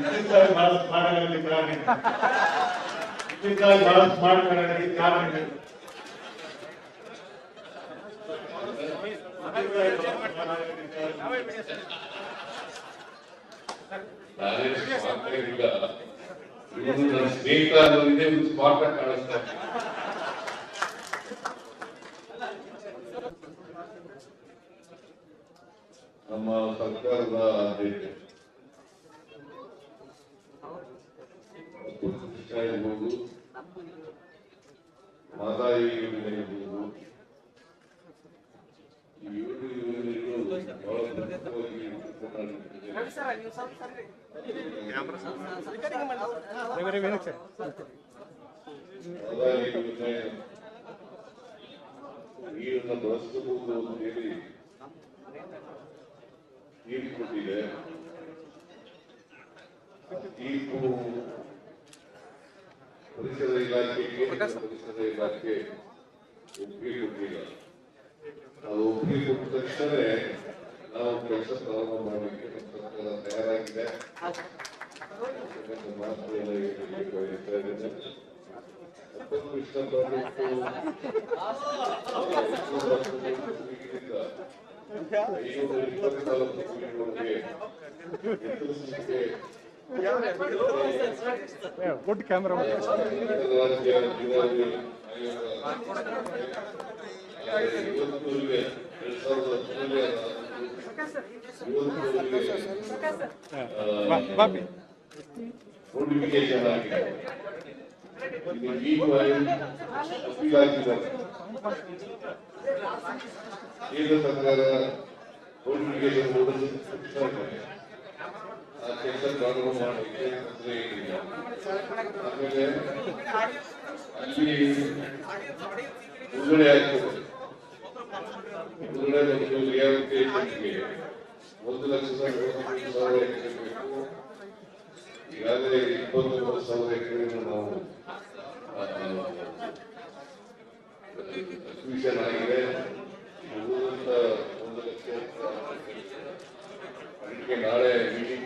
ಇತ್ತಿತ್ತಲಾಗಿ ಬಹಳ ಸ್ಮಾರ್ಟ್ ಕಾರಣ ಇದೆ. ಇತ್ತಿತ್ತಲಾಗಿ ಬಹಳ ಸ್ಮಾರ್ಟ್ ಆಗಲಿಕ್ಕೆ ಕಾರಣ ಸ್ನೇಹಿತ ನಮ್ಮ ಸರ್ಕಾರದ ಮಹದಾಯಿ ಯೋಜನೆ ಇರ್ಬೋದು ಈ ನೀರನ್ನು ಬಳಸಬಹುದು ಅಂತ ಹೇಳಿ ಕೊಟ್ಟಿದೆ ತೀರ್ಪು ಇಲಾಖೆಗೆ ಪರಿಸರ ಇಲಾಖೆ ಒಪ್ಪಿಗೆ ಕೊಟ್ಟಿಲ್ಲ. ಅದು ಒಪ್ಪಿಗೆ ಕೊಟ್ಟ ತಕ್ಷಣ ನಾವು ಕೆಲಸ ಪ್ರಾರಂಭ ಮಾಡಲಿಕ್ಕೆ ನಮ್ಮ ಸರ್ಕಾರ ತಯಾರಾಗಿದೆ. ಮತ್ತೊಂದು ಐನೂರ ಇಪ್ಪತ್ನಾಲ್ಕು ಎತ್ತರಿಸಲಿಕ್ಕೆ ಗುಡ್ ಕ್ಯಾಮ್ರಾ ರಾಜ್ಯ ಚುನಾವಣೆ ಆಯೋಗ ಇವತ್ತುವರೆಗೆ ಎರಡ್ ಸಾವಿರದ ಹತ್ತೊಂಬತ್ತನೇ ಇವತ್ತುವರೆಗೆ ಬಾಪಿ ನೋಟಿಫಿಕೇಶನ್ ಆಗಿದೆ ಇದು ಈಗ ಅಪೀಲ್ ಆಗಿದ್ದಾರೆ ಕೇಂದ್ರ ಸರ್ಕಾರ ನೋಟಿಫಿಕೇಶನ್ ಹೊರಡಿಸಿದ ತಕ್ಷಣ ಆ ಕೆಲಸ ಪ್ರಾರಂಭ ಮಾಡಲಿಕ್ಕೆ ತೊಂದರೆ ಆಮೇಲೆ ಅಲ್ಲಿ ರಿಯಾಲಿಟೇಷನ್ಗೆ ಒಂದು ಲಕ್ಷದ ಮೂವತ್ತೊಂದು ಸಾವಿರ ಎಕರೆ ಬೇಕು ಈಗಾಗಲೇ ಸಾವಿರ ನಾವು ಆಗಿದೆ ಒಂದು ಲಕ್ಷ ಅದಕ್ಕೆ ನಾಳೆ ಮೀಟಿಂಗ್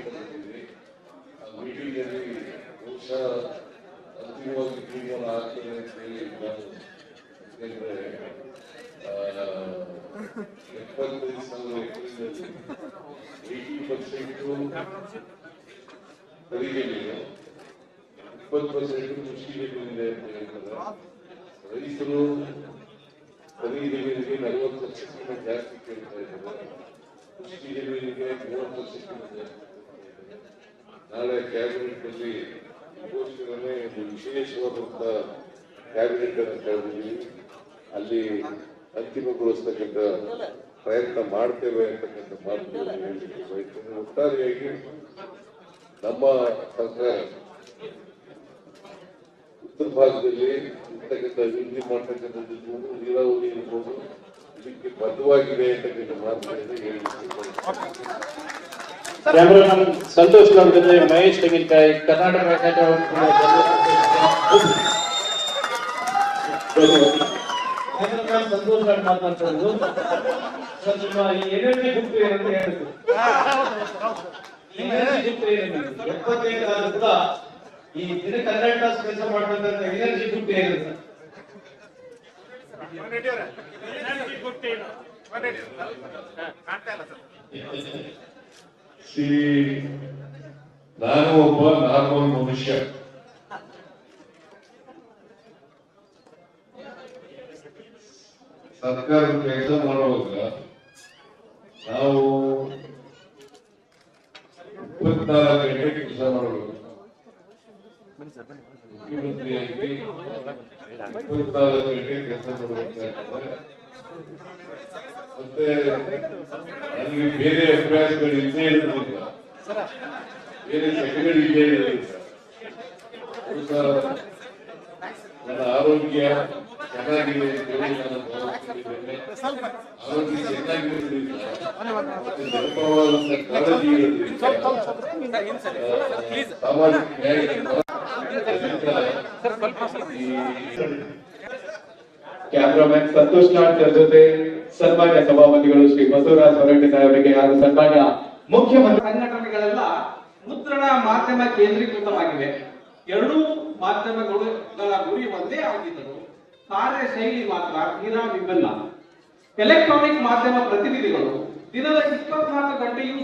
ಇಪ್ಪತ್ತು ಪರ್ಸೆಂಟ್ ಕೃಷಿ ಜಮೀನಿದೆ ಅಂತ ಹೇಳ್ತಾರೆ ರೈತರು ಕರಿ ಜಮೀನಿಗೆ ನಲವತ್ತು ಪರ್ಸೆಂಟ್ ಜಾಸ್ತಿ ಕೇಳ್ತಾ ಇದ್ದಾರೆ ಕೃಷಿ ಜಮೀನಿಗೆ ಮೂವತ್ತು ಪರ್ಸೆಂಟ್ ಜಾಸ್ತಿ ಕೇಳ್ತಾ ಇದ್ದಾರೆ ನಾಳೆ ಕ್ಯಾಬಿನೆಟ್ ಅಲ್ಲಿ ಇದಕ್ಕೋಸ್ಕರನೇ ಒಂದು ವಿಶೇಷವಾದಂತ ಕ್ಯಾಬಿನೆಟ್ ಅನ್ನು ಕರೆದಿದ್ದೀವಿ ಅಲ್ಲಿ ಅಂತಿಮಗೊಳಿಸ್ತಕ್ಕಂಥ ಪ್ರಯತ್ನ ಮಾಡ್ತೇವೆ ಅಂತಕ್ಕಂಥ ಮಾತುಗಳನ್ನು ಒಟ್ಟಾರೆಯಾಗಿ ನಮ್ಮ ಸರ್ಕಾರ ಉತ್ತರ ಭಾಗದಲ್ಲಿ ಇರ್ತಕ್ಕಂಥ ಅಭಿವೃದ್ಧಿ ಮಾಡ್ತಕ್ಕಂಥದ್ದು ಇರ್ಬೋದು, ನೀರಾವರಿ ಇರ್ಬೋದು ಇದಕ್ಕೆ ಬದ್ಧವಾಗಿದೆ ಅಂತಕ್ಕಂಥ ಮಾತುಗಳನ್ನು ಹೇಳಿ ಸಂತೋಷ್ ಅವ್ರ ಜೊತೆ ಮಹೇಶ್ ತೆಂಗಿನಕಾಯಿ ಕರ್ನಾಟಕ ಕ್ಯಾಮರಾಮನ್ ಸಂತೋಷ್ ಅವ್ರು ಮಾತನಾಡ್ತಿರೋದು? ಸರ್, ನಿಮ್ಮ ಎನರ್ಜಿ ಗುಂಪು ಏನಂತ ಹೇಳಿದ್ರು ಎನರ್ಜಿ ಗುಂಪು ಏನು ಎಪ್ಪತ್ತೈದು ಆದ್ರೂ ಕೂಡ ಈ ದಿನ ಕನ್ನಡ ತಾಸು ಕೆಲಸ ಮಾಡ್ತಕ್ಕಂಥ ಎನರ್ಜಿ ಗುಂಪು ಏನು ಸರ್? ಸಿ ನಾನು ಒಬ್ಬ ನಾರ್ಮಲ್ ಮನುಷ್ಯ. ಸರ್ಕಾರ ಕೆಲಸ ಮಾಡುವಾಗ ನಾವು ಇಪ್ಪತ್ನಾಲ್ಕು ಗಂಟೆ ಕೆಲಸ ಮಾಡಬೇಕು ಗಂಟೆ ಕೆಲಸ ಮಾಡಬೇಕಾಗ್ತದೆ ಮತ್ತೆ ನನಗೆ ಬೇರೆ ಅಭ್ಯಾಸಗಳು ಇಲ್ಲೇ ಇರೋದಿಲ್ಲ ಬೇರೆ ಸೆಕೆಗಳು ನನ್ನ ಆರೋಗ್ಯ ಕ್ಯಾಮ್ರಾಮನ್ ಸಂತೋಷ್ ನಾಡ್ಕರ್ ಜೊತೆ ಸನ್ಮಾನ್ಯ ಸಭಾಪತಿಗಳು ಶ್ರೀ ಬಸವರಾಜ್ ಹೊರಟ್ಟಿನ ಅವರಿಗೆ ಹಾಗೂ ಸನ್ಮಾನ್ಯ ಮುಖ್ಯಮಂತ್ರಿ ಸಂಘಟನೆಗಳೆಲ್ಲ ಮುದ್ರಣ ಮಾಧ್ಯಮ ಕೇಂದ್ರೀಕೃತವಾಗಿವೆ. ಎರಡೂ ಮಾಧ್ಯಮಗಳು ಗುರಿ ಒಂದೇ ಆಗಿದ್ದರು ಕಾರ್ಯಶೈಲಿ ಮಾತ್ರ ತೀರಾ ವಿಭಿನ್ನ. ಎಲೆಕ್ಟ್ರಾನಿಕ್ ಮಾಧ್ಯಮ ಪ್ರತಿನಿಧಿಗಳು ದಿನದ ಇಪ್ಪತ್ನಾಲ್ಕು ಗಂಟೆಯೂ